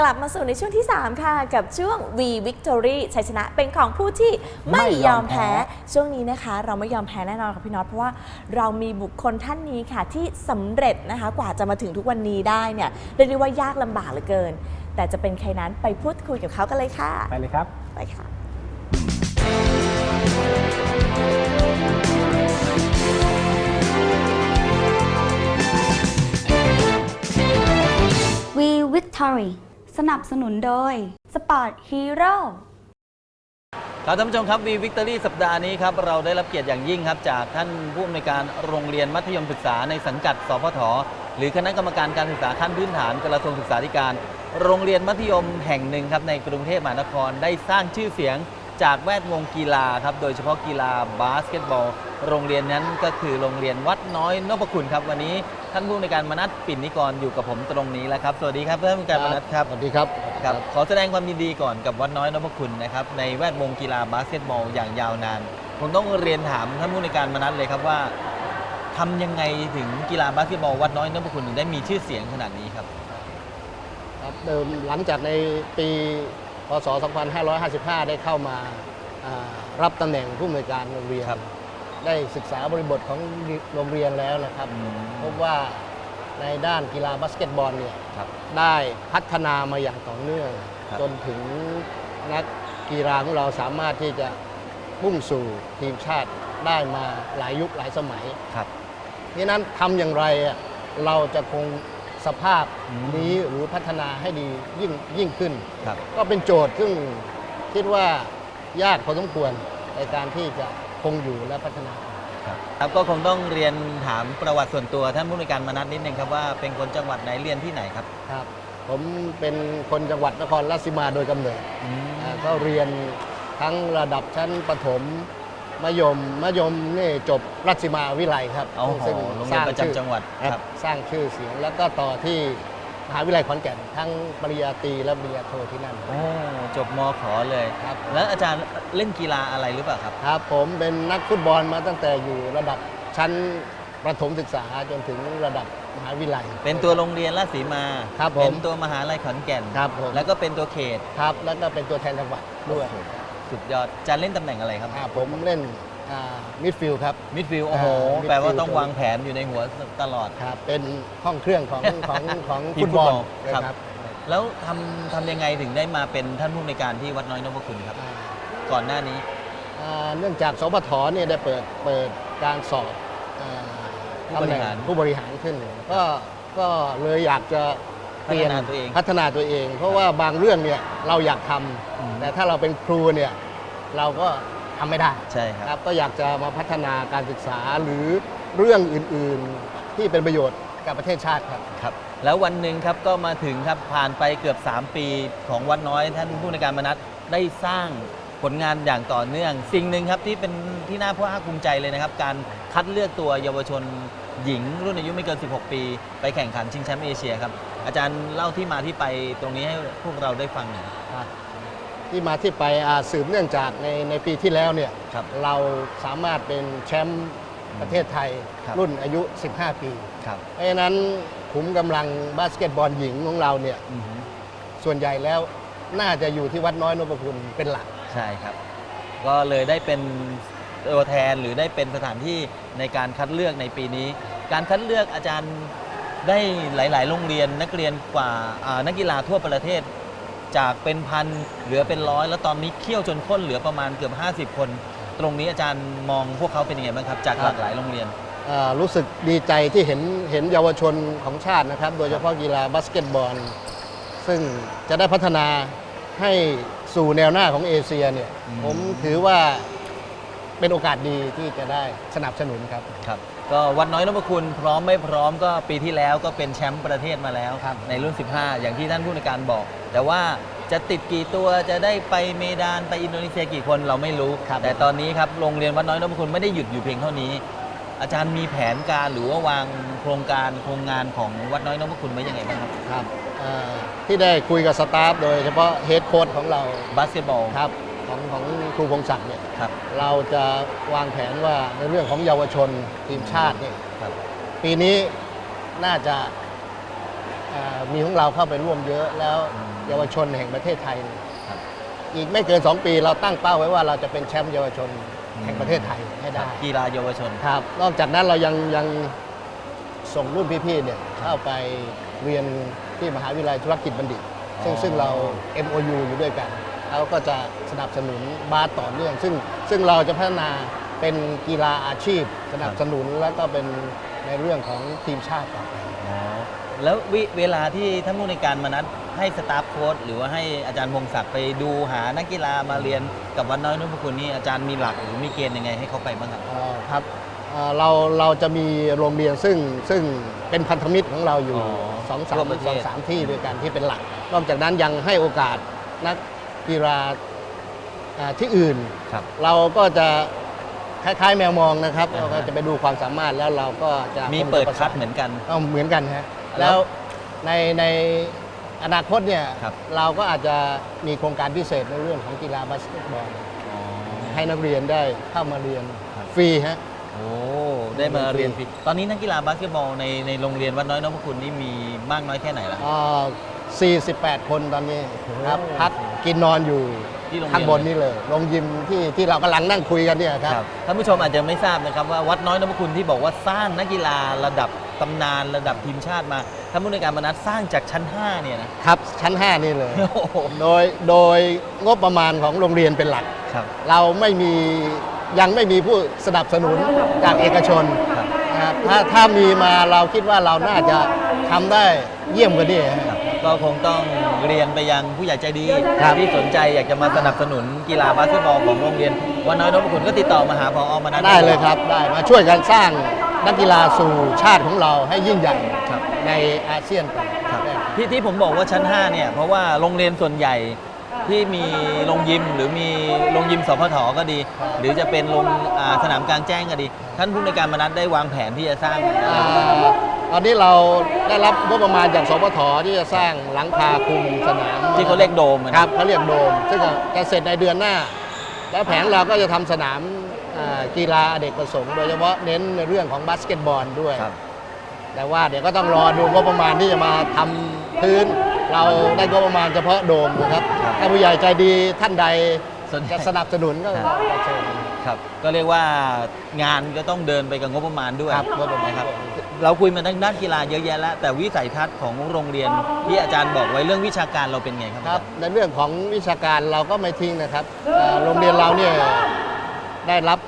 กลับมาสู่ในช่วงที่ 3 ค่ะ กับช่วง V Victory ชัยชนะเป็นของผู้ที่ไม่ยอมแพ้ ช่วงนี้นะคะ เราไม่ยอมแพ้แน่นอนค่ะพี่น็อตเพราะว่าเรามีบุคคลท่านนี้ค่ะ ที่สำเร็จนะคะ กว่าจะมาถึงทุกวันนี้ได้เนี่ยเรียกได้ว่ายากลำบากเหลือเกิน แต่จะเป็นใครนั้นไปพูดคุยกับเขากันเลยค่ะ ไปเลยครับ ไปค่ะ We Victory สนับสนุนโดย Sport Hero ครับท่านผู้ชมครับวีวิกตอรี่สัปดาห์นี้ครับเราได้รับเกียรติอย่างยิ่งครับ จากท่านผู้อำนวยการโรงเรียนมัธยมศึกษาในสังกัด สพทหรือคณะกรรมการการศึกษาขั้นพื้นฐานกระทรวงศึกษาธิการ โรงเรียนมัธยมแห่งหนึ่งครับในกรุงเทพมหานครได้สร้างชื่อเสียง จากแวดวงกีฬาครับโดยเฉพาะกีฬาบาสเกตบอล โรงเรียนนั้นก็คือโรงเรียนวัดน้อยนพคุณครับ วันนี้ท่านผู้อำนวยการมนัสปิ่นนิกรอยู่กับผมตรงนี้แล้วครับ สวัสดีครับท่านผู้อำนวยการมนัสครับสวัสดีครับครับขอแสดงความยินดีก่อนกับวัดน้อยนพคุณนะครับในแวดวงกีฬาบาสเกตบอลอย่างยาวนานผมต้องเรียนถามท่านผู้ในวยการมนัสเลยครับว่าทำยังไงถึงกีฬาบาสเกตบอลวัดน้อยนพคุณถึงได้มีชื่อเสียงขนาดนี้ครับครับเดิมหลังจากในปี พศ 2555 ได้เข้ามาอ่ารับตำแหน่งผู้อำนวยการโรงเรียนครับได้ศึกษาบริบทของโรงเรียนแล้วนะครับอืมพบว่าในด้านกีฬาบาสเกตบอลเนี่ยครับได้พัฒนามาอย่างต่อเนื่องครับจนถึงนักกีฬาของเราสามารถที่จะพุ่งสู่ทีมชาติได้มาหลายยุคหลายสมัยครับนี่นั้นทำอย่างไรอะเราจะคง สภาพอืมนี้หรือพัฒนาให้ดียิ่งยิ่งขึ้น ครับ ก็เป็นโจทย์ซึ่งคิดว่ายากพอสมควรในการที่จะคงอยู่และพัฒนาครับครับก็คงต้องเรียนถามประวัติส่วนตัวท่านผู้ในวยการมนัสนิดนึงครับว่าเป็นคนจังหวัดไหนเรียนที่ไหนครับครับ ผมเป็นคนจังหวัดนครราชสีมาโดยกำเนิดอ่าก็เรียนทั้งระดับชั้นประถม มัธยมมัธยมนี่จบราชสีมาวิไลครับโอ้โหซึ่โรงเรียนประจำจังหวัดคครัรับบ สร้างชื่อเสียงแล้วก็ต่อที่มหาวิทยาลัยขอนแก่นทั้งปริญญาตรีและปริญญาโทที่นั่น โอ้จบมขอเลย ครับ แล้วอาจารย์เล่นกีฬาอะไรหรือเปล่าครับ ครับผมเป็นนักฟุตบอลมาตั้งแต่อยู่ระดับชั้นประถมศึกษาจนถึงระดับมหาวิทยาลัย เป็นตัวโรงเรียนราชสีมา ครับผมเป็นตัวมหาลัยขอนแก่น ครับผม แล้วก็เป็นตัวเขต ครับแล้วก็เป็นตัวแทนจังหวัดด้วย สุดยอดอาจารย์เล่นตำแหน่งอะไรครับอ่าผมเล่นมิดฟิลด์ครับ มิดฟิลด์โอ้โห อ่า midfield แปลว่าต้องวางแผนอยู่ในหัวตลอด ครับเป็นห้องเครื่องของของของทีฟุมตบอลฟุตบอลนะครับแล้วทำทำยังไงถึงได้มาเป็นท่านผู้ในวยการที่วัดน้อยนพคุณครับ อ่าก่อนหน้านี้ อ่าเนื่องจากสปทเนี่ยได้เปิดเปิดการสอบอ่าผู้บริหาร ตำแน่งผู้บริหารขึ้น ก็ก็เลยอยากจะ เปลี่ยนพัฒนาตัวเอง พัฒนาตัวเอง เพราะว่าบางเรื่องเนี่ยเราอยากทอืมำแต่ถ้าเราเป็นครูเนี่ยเราก็ทำไม่ได้ใช่ครับครับก็อยากจะมาพัฒนาการศึกษาหรือเรื่องอื่นๆที่เป็นประโยชน์กับประเทศชาติครับ ครับ แล้ววันหนึ่งครับก็มาถึงครับผ่านไปเกือบ 3 ปีของวัดน้อยท่านผู้ในวยการมนัสได้สร้างผลงานอย่างต่อเนื่อง สิ่งหนึ่งครับที่เป็นที่น่าภาคภูมิใจเลยนะครับ การคัดเลือกตัวเยาวชน หญิงรุ่นอายุไม่เกิน 16 ปี ไปแข่งขันชิงแชมป์เอเชียครับ อาจารย์เล่าที่มาที่ไปตรงนี้ให้พวกเราได้ฟังหน่อย ครับที่มาที่ไปอ่าสืบเนื่องจากในในปีที่แล้วเนี่ยครับเราสามารถเป็นแชมป์ประเทศไทยครับ รุ่นอายุ 15 ปี ครับเพราะฉะนั้นขุมกำลังบาสเกตบอลหญิงของเราเนี่ยอือฮึส่วนใหญ่แล้วน่าจะอยู่ที่วัดน้อยนพคุณเป็นหลัก ใช่ครับ ก็เลยได้เป็น ตัวแทนหรือได้เป็นสถานที่ในการคัดเลือกในปีนี้ การคัดเลือกอาจารย์ได้หลาย ๆ โรงเรียนนักเรียนกว่านักกีฬาทั่วประเทศ จากเป็นพันเหลือเป็นร้อย แล้วตอนนี้เคี่ยวจนข้นเหลือประมาณเกือบ 50 คน ตรงนี้อาจารย์มองพวกเขาเป็นยังไงบ้างครับ จากหลากหลายโรงเรียนรู้สึกดีใจที่เห็นเห็นเยาวชนของชาตินะครับ โดยเฉพาะกีฬาบาสเกตบอล ซึ่งจะได้พัฒนาให้สู่แนวหน้าของเอเชียเนี่ยผมถือว่า เป็นโอกาสดีที่จะได้สนับสนุนครับ ครับก็วัดน้อยนพคุณพร้อมไม่พร้อมก็ปีที่แล้วก็เป็นแชมป์ประเทศมาแล้ว ครับ ในรุ่น 15 อย่างที่ท่านผู้ในวยการบอก แต่ว่าจะติดกี่ตัวจะได้ไปเมดานไปอินโดนีเซียกี่คนเราไม่รู้ครับแต่ตอนนี้ครับโรงเรียนวัดน้อยนพคุณไม่ได้หยุดอยู่เพียงเท่านี้ อาจารย์มีแผนการหรือว่าวางโครงการโครงงานของวัดน้อยนพคุณไว้ยังไงบ้างครับครับอ่าที่ได้คุยกับสตาฟโดยเฉพาะเฮดโค้ชของเราบาสเกตบอล ครับ ของของครูพงศักดิ์เนี่ยครับเราจะวางแผนว่าในเรื่องของเยาวชนทีมชาติเนี่ยครับ ปีนี้น่าจะอ่ามีของเราเข้าไปร่วมเยอะแล้วอืม เยาวชนแห่งประเทศไทยเนี่ยครับ อีกไม่เกิน 2 ปีเราตั้งเป้าไว้ว่าเราจะเป็นแชมป์เยาวชนแห่งประเทศไทยให้ได้ กีฬาเยาวชน ครับ นอกจากนั้นเรายังยังส่งรุ่นพี่ๆเนี่ยเข้าไปเรียนที่มหาวิทยาลัยธุรกิจบัณฑิต ซึ่งอ๋อ ซึ่งเรา MOU อยู่ด้วยกัน เขาก็จะสนับสนุนบาสต่อเนื่อง ซึ่งซึ่งเราจะพัฒนาเป็นกีฬาอาชีพ สนับสนุนแล้วก็เป็นในเรื่องของทีมชาติต่อไปอ๋อแล้ววิเวลาที่ท่านผู้ในวยการมานัดให้สตาฟโค้ชหรือว่าให้อาจารย์พงศักดิ์ไปดูหานักกีฬามาเรียนกับวัดน้อยนพคุณนี่อาจารย์มีหลักหรือมีเกณฑ์ยังไงให้เขาไปบ้างครับ อ่าครับอ่าเราเราจะมีโรงเรียนซึ่งซึ่งเป็นพันธมิตรของเราอยู่อ๋อสองสาทั่มวประเทสองศสามที่ด้วยกันที่เป็นหลัก นอกจากนั้นยังให้โอกาสนัก กีฬาอ่าที่อื่นครับเราก็จะคล้ายๆแมวมองนะครับอ่าฮะเราก็จะไปดูความสามารถแล้วเราก็จะมีคงจะเปิดประคัสาดเหมือนกันเอาเหมือนกันฮะแล้แล้ววในในอนาคตเนี่ยครับเราก็อาจจะมีโครงการพิเศษในเรื่องของกีฬาบาสเกตบอลอ๋อให้นักเรียนได้เข้ามาเรียนครับฟรีฮะโอ้ได้มาเรียนฟรีตอนนี้นักกีฬาบาสเกตบอลในในโรงเรียนวัดน้อยนพคุณนี่มีมากน้อยแค่ไหนล่ะอ่า 48 คนตอนนี้ครับโอ้พักกินนอนอยู่ที่โรงเรียนข้างบนนี่เลยโรงยิมที่ที่เรากำลังนั่งคุยกันเนี่ยครับครับ ท่านผู้ชมอาจจะไม่ทราบนะครับว่าวัดน้อยนพคุณที่บอกว่าสร้างนักกีฬาระดับตำนานระดับทีมชาติมาท่านผู้ในวยการมานัดสร้างจากชั้น 5 เนี่ยนะครับชั้น 5 นี่เลย โอ้โหโดยโดยงบประมาณของโรงเรียนเป็นหลัก ครับ เราไม่มียังไม่มีผู้สนับสนุนจากเอกชนครับ นะครับถ้าถ้ามีมาเราคิดว่าเราน่าจะทำได้เยี่ยมกว่านี้ฮะครับ ก็คงต้องเรียนไปยังผู้ใหญ่ใจดีครับที่สนใจอยากจะมาสนับสนุนกีฬาบาสเกตบอลของโรงเรียนวัดน้อยนพคุณก็ติดต่อมาหาพอมานัดได้เลยครับได้มาช่วยกันสร้างนักกีฬาสู่ชาติของเราให้ยิ่งใหญ่ครับในอาเซียนก่อนครับได้ที่ที่ผมบอกว่าชั้น 5 เนี่ย เพราะว่าโรงเรียนส่วนใหญ่ที่มีโรงยิมหรือมีโรงยิมสพทก็ดี หรือจะเป็นโรงอ่าสนามกลางแจ้งก็ดี ท่านผู้ในวยการมานัดได้วางแผนที่จะสร้างอ่า ตอนนี้เราได้รับงบประมาณจากสปทที่จะสร้างหลังคาคลุมสนามที่เขาเรียกโดมอะนะครับเขาเรียกโดม ซึ่งจะเสร็จในเดือนหน้า แล้วแผนเราก็จะทำสนามอ่ากีฬาอเด็กประสงค์โดยเฉพาะเน้นในเรื่องของบาสเกตบอลด้วย ครับ แต่ว่าเดี๋ยวก็ต้องรอดูงบประมาณที่จะมาทำพื้น เราได้งบประมาณเฉพาะโดมนะครับครับ ถ้าผู้ใหญ่ใจดีท่านใดสนใจ จะสนับสนุนก็ครับ ก็เชิญครับ ก็เรียกว่างานก็ต้องเดินไปกับงบประมาณด้วยครับงบประมาณนะครับ เราคุยมาทางด้านกีฬาเยอะแยะแล้ว แต่วิสัยทัศน์ของโรงเรียนที่อาจารย์บอกไว้เรื่องวิชาการเราเป็นไงครับครับอาจารย์ในเรื่องของวิชาการเราก็ไม่ทิ้งนะครับเอ่อโรงเรียนเราเนี่ยได้รับ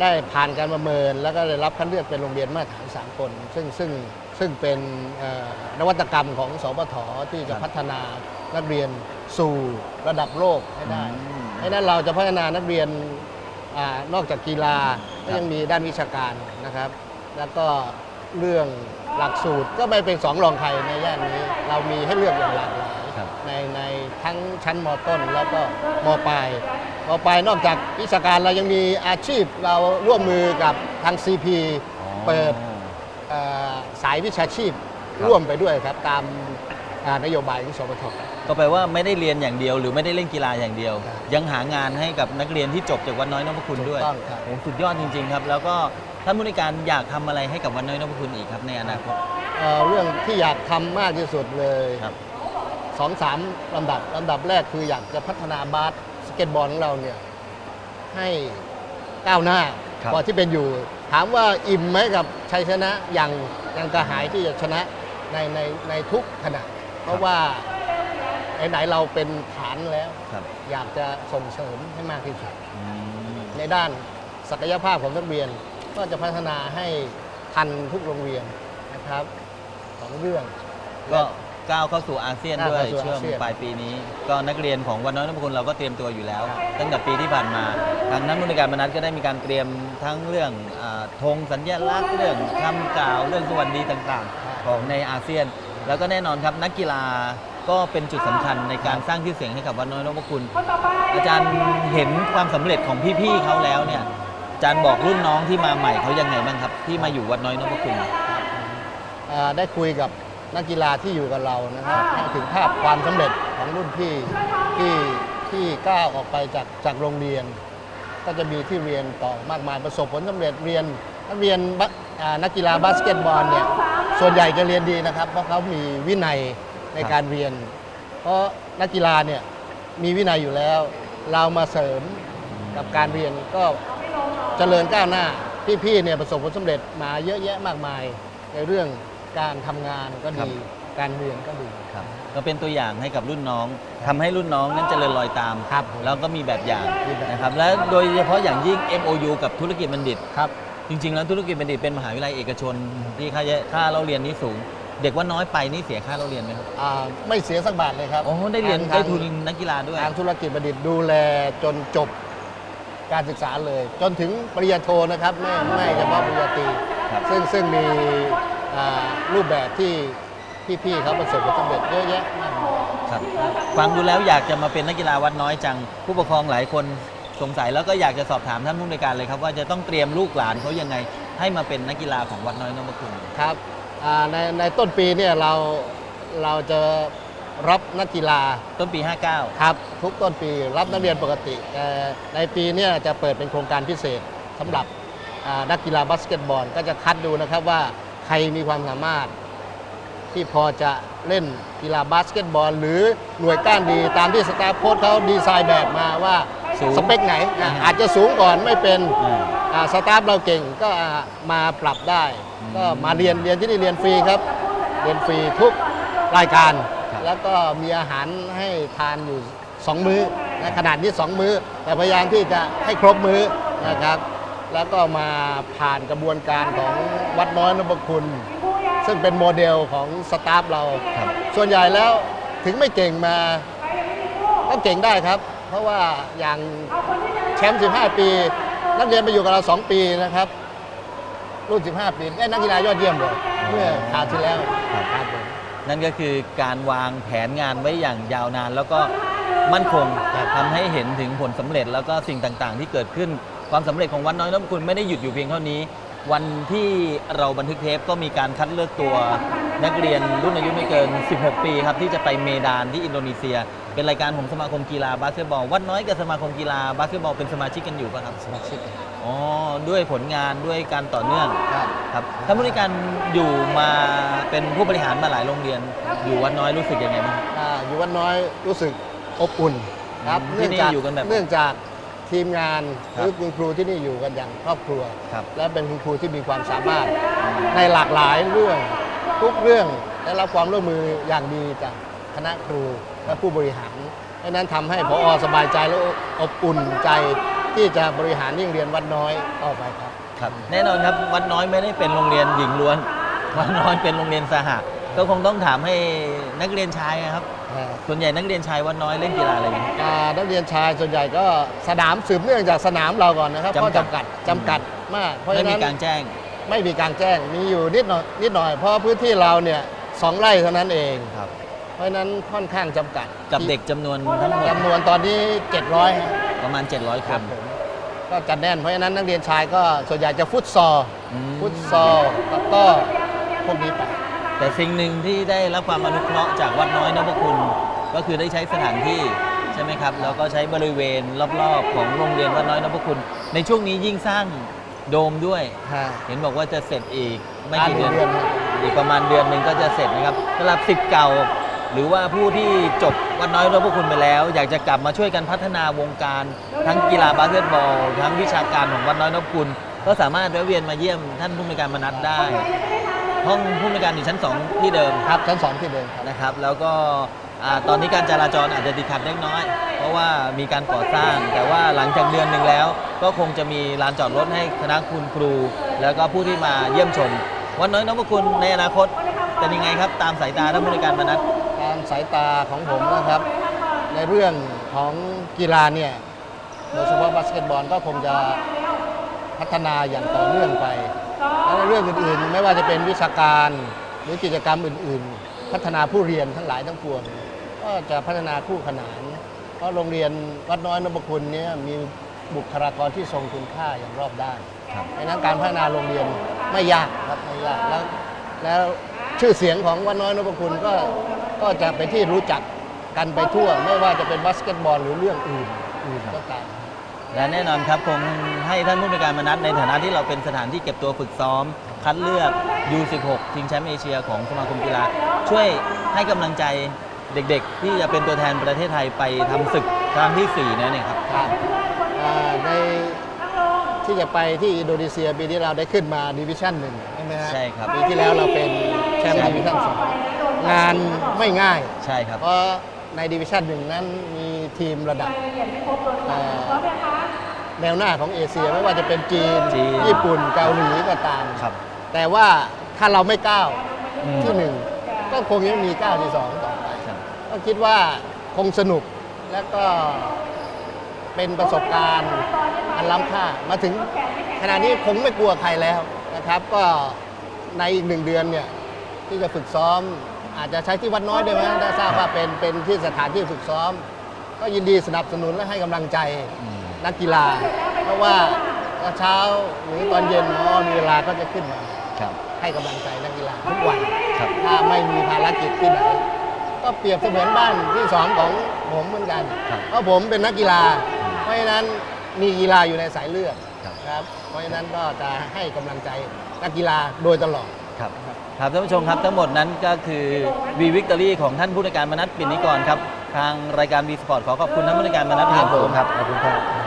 ได้ผ่านการประเมิน แล้วก็ได้รับคัดเลือกเป็นโรงเรียนมาตรฐานสากลซึ่งซึ่งซึ่งเป็นเอ่อนวัตกรรมของสปทที่จะพัฒนานักเรียนสู่ระดับโลกให้ได้ อืมให้นั้นเราจะพัฒนานักเรียนอานอกจากกีฬาก็ยังมีด้านวิชาการนะครับ แล้วก็ เรื่องหลักสูตรก็ไม่เป็นสองรองใครในย่านนี้ เรามีให้เลือกอย่างหลากหลายครับ ในในทั้งชั้นมต้นแล้วก็มปลายมปลายนอกจากวิชาการเรายังมีอาชีพเราร่วมมือกับทาง CP เปิด เอ่อสายวิชาชีพครับ ร่วมไปด้วยครับ ตามอ่านโยบายของสปท ก็แปลว่าไม่ได้เรียนอย่างเดียว หรือไม่ได้เล่นกีฬาอย่างเดียว ครับยังหางานให้กับนักเรียนที่จบจากวัดน้อยนพคุณด้วยถูกต้องครับ โอ้สุดยอดจริง ๆ ครับ แล้วก็ ท่านผู้ในวยการอยากทำอะไรให้กับวัดน้อยนพคุณอีกครับในอนาคต เอ่อเรื่องที่อยากทำมากที่สุดเลยครับ สองสามลำดับลำดับแรกคืออยากจะพัฒนาบาสสเก็ตบอลของเราเนี่ยให้ก้าวหน้าครับ กว่าที่เป็นอยู่ ถามว่าอิ่มไหมกับชัยชนะอย่างยังกระหายที่จะชนะในในในทุกขณะ เพราะว่าไหนๆเราเป็นฐานแล้ว ครับอยากจะส่งเสริมให้มากที่สุด อืมในด้านศักยภาพของนักเรียน ก็จะพัฒนาให้ทันทุกโรงเรียนนะครับของเรื่อง ก็ก้าวเข้าสู่อาเซียนก้าวด้วยเข้าสู่ช่วงอาเซียน ปลายปีนี้ ก็นักเรียนของวันน้อยนพคุณเราก็เตรียมตัวอยู่แล้วครับตั้งแต่ปีที่ผ่านมา ทางนั้นผู้ในวยการบรรณัฐก็ได้มีการเตรียมทั้งเรื่องอาธงสัญลักษณ์เรื่องคำกล่าวเรื่องสวัสดีต่างๆ ของในอาเซียน แล้วก็แน่นอนครับนักกีฬาก็เป็นจุดสำคัญในการสร้างชื่อเสียงให้กับวันน้อยนพคุณ อาจารย์เห็นความสำเร็จของพี่ๆเขาแล้วเนี่ย อาจารย์บอกรุ่นน้องที่มาใหม่เขายังไงบ้างครับ ที่มาอยู่วัดน้อยนพคุณ อ่าได้คุยกับนักกีฬาที่อยู่กับเรานะครับถึงภาพความสำเร็จของรุ่นพี่ที่ที่ก้าวออกไปจากจากโรงเรียน ก็จะมีที่เรียนต่อมากมายประสบผลสำเร็จเรียนนักเรียนบะอ่านักกีฬาบาสเกตบอลเนี่ยส่วนใหญ่จะเรียนดีนะครับ เพราะเขามีวินัยในการเรียน เพราะนักกีฬาเนี่ยมีวินัยอยู่แล้ว เรามาเสริมกับการเรียนก็ เจริญก้าวหน้า พี่ๆเนี่ยประสบผลสำเร็จมาเยอะแยะมากมาย ในเรื่องการทำงานก็ครัดีบการเรียนก็ดี ครับก็เป็นตัวอย่างให้กับรุ่นน้องทำให้รุ่นน้องนั้นเจริญรอยตามครับแล้วก็มีแบบอย่างมีแบบอย่างนะครับและโดยเฉพาะอย่างยิ่ง MOU กับธุรกิจบัณฑิต ครับ จริง ๆ แล้วธุรกิจบัณฑิตเป็นมหาวิทยาลัยเอกชน ที่ค่าเยค่าเราเรียนนี้สูง เด็กว่าน้อยไปนี่เสียค่าเราเรียนไหมครับอ่าไม่เสียสักบาทเลยครับโอ้ได้เรียนทางได้ทุนนักกีฬาด้วย ทางธุรกิจบัณฑิตดูแลจนจบ การศึกษาเลย จนถึงปริญญาโทนะครับไม่ไม่เฉพาะปริญญาตรีครับ ซึ่งซึ่งมีอ่ารูปแบบที่พี่ๆเขาประสบความสำเร็จเยอะแยะมากมาย ครับฟังดูแล้วอยากจะมาเป็นนักกีฬาวัดน้อยจัง ผู้ปกครองหลายคนสงสัยแล้วก็อยากจะสอบถามท่านผู้ในวยการเลยครับ ว่าจะต้องเตรียมลูกหลานเขายังไง ให้มาเป็นนักกีฬาของวัดน้อยนพคุณ ครับอ่าในในต้นปีเนี่ยเราเราจะ รับนักกีฬาต้นปี 59 ครับ ทุกต้นปีรับนักเรียนปกติแต่ในปีเนี้จะเปิดเป็นโครงการพิเศษสำหรับอ่านักกีฬาบาสเกตบอล ก็จะคัดดูนะครับว่าใครมีความสามารถ ที่พอจะเล่นกีฬาบาสเกตบอล หรือหน่วยก้านดีตามที่สตาฟโค้ชเขาดีไซน์แบบมาว่าสูงสเปคไหนอะอืมอาจจะสูงก่อนไม่เป็นอืมอ่าสตาฟเราเก่งก็อ่ามาปรับได้อืมก็มาเรียนเรียนที่นี่เรียนฟรีครับ เรียนฟรีทุกรายการครับ แล้วก็มีอาหารให้ทานอยู่ 2 มื้อนะขนาดนี้ 2 มื้อ แต่พยายามที่จะให้ครบมื้อนะครับ แล้วก็มาผ่านกระบวนการของวัดน้อยนพคุณ ซึ่งเป็นโมเดลของสตาฟเราครับส่วนใหญ่แล้วถึงไม่เก่งมาก็เก่งได้ครับ เพราะว่าอย่างแชมป์ 15 ปี นักเรียนมาอยู่กับเรา 2 ปีนะครับรุ่น 15 ปีได้นักกีฬายอดเยี่ยมเลยเมื่อคราวที่แล้วครับครับผม นั่นก็คือการวางแผนงานไว้อย่างยาวนาน แล้วก็มั่นคงครับทำให้เห็นถึงผลสำเร็จ แล้วก็สิ่งต่างๆ ที่เกิดขึ้นความสำเร็จของวัดน้อยน้ำคุณไม่ได้หยุดอยู่เพียงเท่านี้ วันที่เราบันทึกเทปก็มีการคัดเลือกตัวนักเรียนรุ่นอายุไม่เกิน 16 ปีครับที่จะไปเมดานที่อินโดนีเซีย เป็นรายการของสมาคมกีฬาบาสเกตบอล วัดน้อยกับสมาคมกีฬาบาสเกตบอลเป็นสมาชิกกันอยู่ป่ะครับสมาชิกอ๋อด้วยผลงานด้วยการต่อเนื่องครับครับท่านผู้ในวยการอยู่มาเป็นผู้บริหารมาหลายโรงเรียน อยู่วัดน้อยรู้สึกยังไงบ้างอ่าอยู่วัดน้อยรู้สึกอบอุ่นครับอืมที่นี่อยู่กันแบบเนื่องจาก ทีมงานหครับรือคุณครูที่นี่อยู่กันอย่างครอบครัว ครับและเป็นคุณครูที่มีความสามารถในหลากหลายเรื่องทุกเรื่องได้รับความร่วมมืออย่างดีจากคณะครูและผู้บริหารดังนั้นทำให้พอสบายใจและอบอุ่นใจที่จะบริหารโรงเรียนวัดน้อยต่อไปครับ ครับ แน่นอนครับวัดน้อยไม่ได้เป็นโรงเรียนหญิงล้วน วัดน้อยเป็นโรงเรียนสหะ ก็คงต้องถามให้นักเรียนชายนะครับส่วนใหญ่นักเรียนชายวัดน้อยเล่นกีฬาอะไรกัน อ่านักเรียนชายส่วนใหญ่ก็สนามสืบเนื่องจากสนามเราก่อนนะครับจำกัดเพราะจำกัดจำกัดมาก เพราะไม่ฉะมีนั้นการแจ้ง ไม่มีการแจ้งมีอยู่นิดหน่อยนิดหน่อยเพราะพื้นที่เราเนี่ยสองไร่เท่านั้นเอง ครับ เพราะฉะนั้นค่อนข้างจำกัดกับเด็กจำนวนทั้งหมดจำนวนตอนนี้ 700ครับประมาณ 700 คครันบผมก็จะแน่นเพราะฉะนั้นนักเรียนชายก็ส่วนใหญ่จะฟุตซอลอืม ฟุตซอลแล้วก็พวกนี้ไป แต่สิ่งหนึ่งที่ได้รับความอนุเคราะห์จากวัดน้อยนพคุณ ก็คือได้ใช้สถานที่ใช่ไหมครับแล้วก็ใช้บริเวณรอบๆ ของโรงเรียนวัดน้อยนพคุณ ในช่วงนี้ยิ่งสร้างโดมด้วยเห็นบอกว่าจะเสร็จอีกไม่กี่เดือนเดือนครับ อีกประมาณเดือนหนึ่งก็จะเสร็จนะครับสำหรับสิทธิ์เก่า หรือว่าผู้ที่จบวัดน้อยนพคุณไปแล้ว อยากจะกลับมาช่วยกันพัฒนาวงการ ทั้งกีฬาบาสเกตบอล ทั้งวิชาการของวัดน้อยนพคุณ ก็สามารถแวะเวียนมาเยี่ยมท่านผู้ในวยการมนัดได้ ห้องผู้ในวยการอยู่ชั้น 2 ที่เดิมครับชั้นสองที่เดิมครับนะครับ แล้วก็อ่าตอนนี้การจราจรอาจจะติดขัดเล็กน้อย เพราะว่ามีการก่อสร้าง แต่ว่าหลังจากเดือนหนึ่งแล้ว ก็คงจะมีลานจอดรถให้คณะคุณครู แล้วก็ผู้ที่มาเยี่ยมชมวันน้อยนพคุณในอนาคตเป็นยังไงครับตามสายตาท่านผู้ในวยการมนัด ตามสายตาของผมนะครับ ในเรื่องของกีฬาเนี่ยโดยเฉพาะบาสเกตบอลก็คงจะพัฒนาอย่างต่อเนื่องไป และในเรื่องอื่นๆ ไม่ว่าจะเป็นวิชาการหรือกิจกรรมอื่น ๆ พัฒนาผู้เรียนทั้งหลายทั้งปวงก็จะพัฒนาคู่ขนาน เพราะโรงเรียนวัดน้อยนพคุณเนี้มีบุคลากรที่ทรงคุณค่าอย่างรอบด้านครับดังนั้นการพัฒนาโรงเรียนไม่ยากครับไม่ยากแล้วแล้วชื่อเสียงของวัดน้อยนพคุณก็ก็จะเป็นที่รู้จักกันไปทั่ว ไม่ว่าจะเป็นบาสเกตบอลหรือเรื่องอื่นอื่นก็ตาม และแน่นอนครับคงให้ท่านผู้ในวยการมานัดในฐานะที่เราเป็นสถานที่เก็บตัวฝึกซ้อม คัดเลือก U16 ชิงแชมป์เอเชียของสมาคมกีฬาช่วยให้กำลังใจเด็กๆ ที่จะเป็นตัวแทนประเทศไทยไปทำศึกครั้งที่ 4นั่นเองครับ ครับอ่าในที่จะไปที่อินโดนีเซียปีนี้เราได้ขึ้นมาดิวิชั่นหนึ่งใช่ไหมฮะใช่ครับ ปีที่แล้วเราเป็นแชมป์ใช่ดิวิชั่นสองงานไม่ง่าย ใช่ครับ เพราะในดิวิชั่นหนึ่งนั้นมีทีมระดับเอ่อ แนวหน้าของเอเชียไม่ว่าจะเป็นจีน จีน ญี่ปุ่นเกาหลีก็ตาม ครับ แต่ว่าถ้าเราไม่ก้าวอืม ที่หนึ่งก็คงยังมีก้าวที่สองต่อไปครับ ก็คิดว่าคงสนุกและก็เป็นประสบการณ์อันล้ำค่า มาถึงขณะนี้คงไม่กลัวใครแล้วนะครับ ก็ในอีกหนึ่งเดือนเนี่ยที่จะฝึกซ้อม อาจจะใช้ที่วัดน้อยด้วยไหมถ้าทราบว่าเป็นเป็นที่สถานที่ฝึกซ้อม ก็ยินดีสนับสนุนและให้กำลังใจ อืม นักกีฬา เพราะว่าตอนเช้าหรือตอนเย็นหมอมีเวลาก็จะขึ้นมาครับ ให้กำลังใจนักกีฬาทุกวันครับ ถ้าไม่มีภารกิจที่ไหนก็เปรียบเสมือนบ้านที่สองของผมเหมือนกัน ครับเพราะผมเป็นนักกีฬา เพราะฉะนั้นมีกีฬาอยู่ในสายเลือดครับ ครับ เพราะฉะนั้นก็จะให้กำลังใจนักกีฬาโดยตลอด ครับครับท่านผู้ชมครับทั้งหมดนั้นก็คือวีวิกตอรี่ของท่านผู้ในวยการมนัสปิ่นนิกรครับ ทางรายการวีสปอร์ตขอขอบคุณท่านผู้ในวยการมนัสเป็นอย่างสูงครับขอบคุณครับ